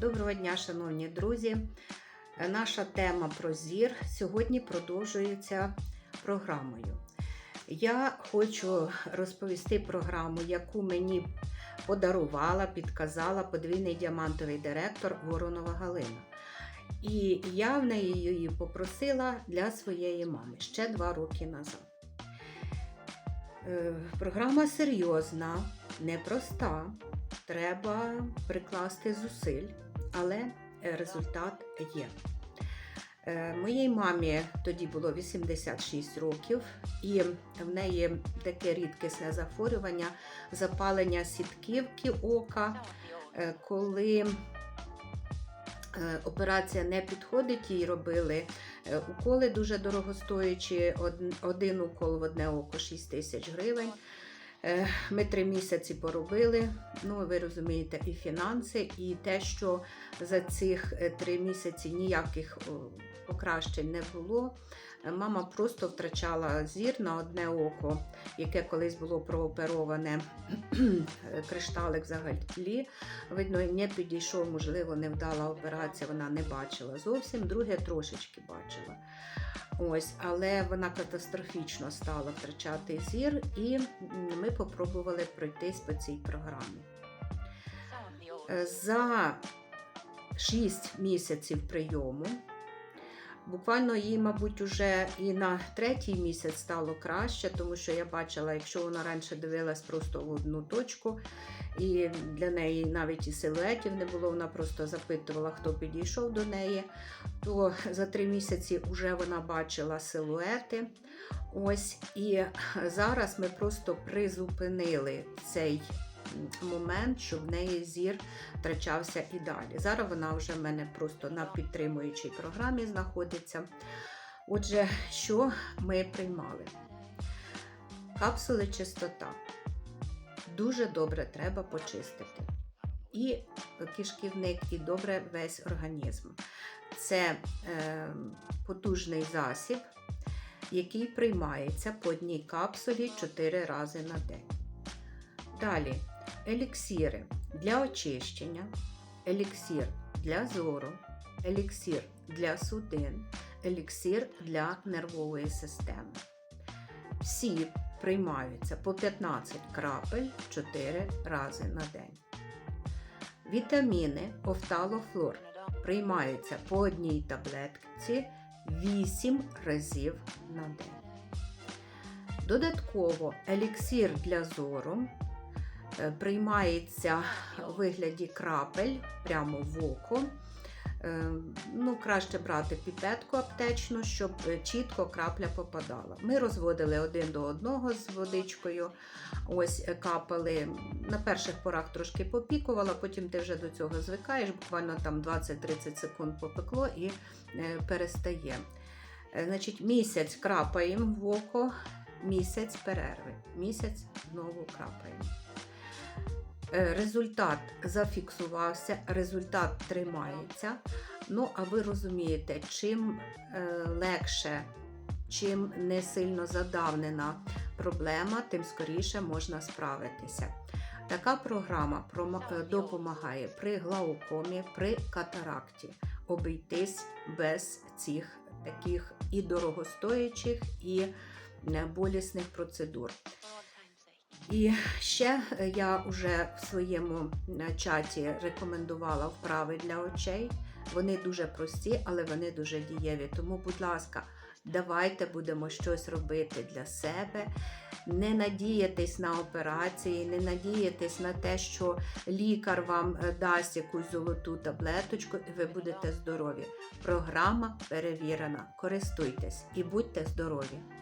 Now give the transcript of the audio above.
Доброго дня, шановні друзі. Е, Наша тема про зір сьогодні продовжується програмою. Я хочу розповісти програму, яку мені подарувала, підказала подвійний діамантовий директор Воронова Галина. І я в неї її попросила для своєї мами ще два роки назад. Е, Програма серйозна, непроста. Треба прикласти зусиль, але е, результат є. Е, Моїй мамі тоді було 86 років, і в неї таке рідкісне захворювання, запалення сітківки ока, Е, коли операція не підходить, їй робили уколи дуже дорогостоячі, один укол в одне око 6 тисяч гривень. Е, Ми три місяці поробили. Ну, ви розумієте, і фінанси, і те, що за цих е, три місяці ніяких покращень не було. Мама просто втрачала зір на одне око, яке колись було проопероване кришталик взагалі. Видно, не підійшов, можливо, невдала операція, вона не бачила зовсім, друге трошечки бачила. Ось, але вона катастрофічно стала втрачати зір, і ми попробували пройтись по цій програмі. Е, За 6 місяців прийому. Буквально їй, мабуть, уже і на третій місяць стало краще, тому що я бачила, якщо вона раніше дивилась просто в одну точку, і для неї навіть і силуетів не було, вона просто запитувала, хто підійшов до неї, то за три місяці вже вона бачила силуети. Ось і зараз ми просто призупинили цей момент, щоб в неї зір втрачався і далі. Зараз вона вже в мене просто на підтримуючій програмі знаходиться. Отже, що ми приймали? Капсули чистота. Дуже добре треба почистити. І кишківник, і добре весь організм. Це е, потужний засіб, який приймається по одній капсулі 4 рази на день. Далі еліксири для очищення, еліксир для зору, еліксир для судин, еліксир для нервової системи. Всі приймаються по 15 крапель 4 рази на день. Вітаміни офталофлор приймаються по одній таблетці 8 разів на день. Додатково еліксир для зору приймається у вигляді крапель прямо в око. Е, Ну, краще брати піпетку аптечну, щоб е, чітко крапля попадала. Ми розводили один до одного з водичкою, ось е, капали. На перших порах трошки попікувала, потім ти вже до цього звикаєш, буквально там 20-30 секунд попекло і е, перестає. Е, Значить, місяць крапаємо в око, місяць перерви, місяць знову крапаємо. Е, Результат зафіксувався, результат тримається. Ну, а ви розумієте, чим е, легше, чим не сильно задавнена проблема, тим скоріше можна справитися. Така програма е, допомагає при глаукомі, при катаракті обійтись без цих таких і дорогостоячих, і болісних процедур. І ще е, я вже в своєму е, чаті рекомендувала вправи для очей. Вони дуже прості, але вони дуже дієві. Тому, будь ласка, давайте будемо щось робити для себе. Не надіятись на операції, не надіятись на те, що лікар вам е, дасть якусь золоту таблеточку, і ви будете здорові. Програма перевірена. Користуйтесь і будьте здорові!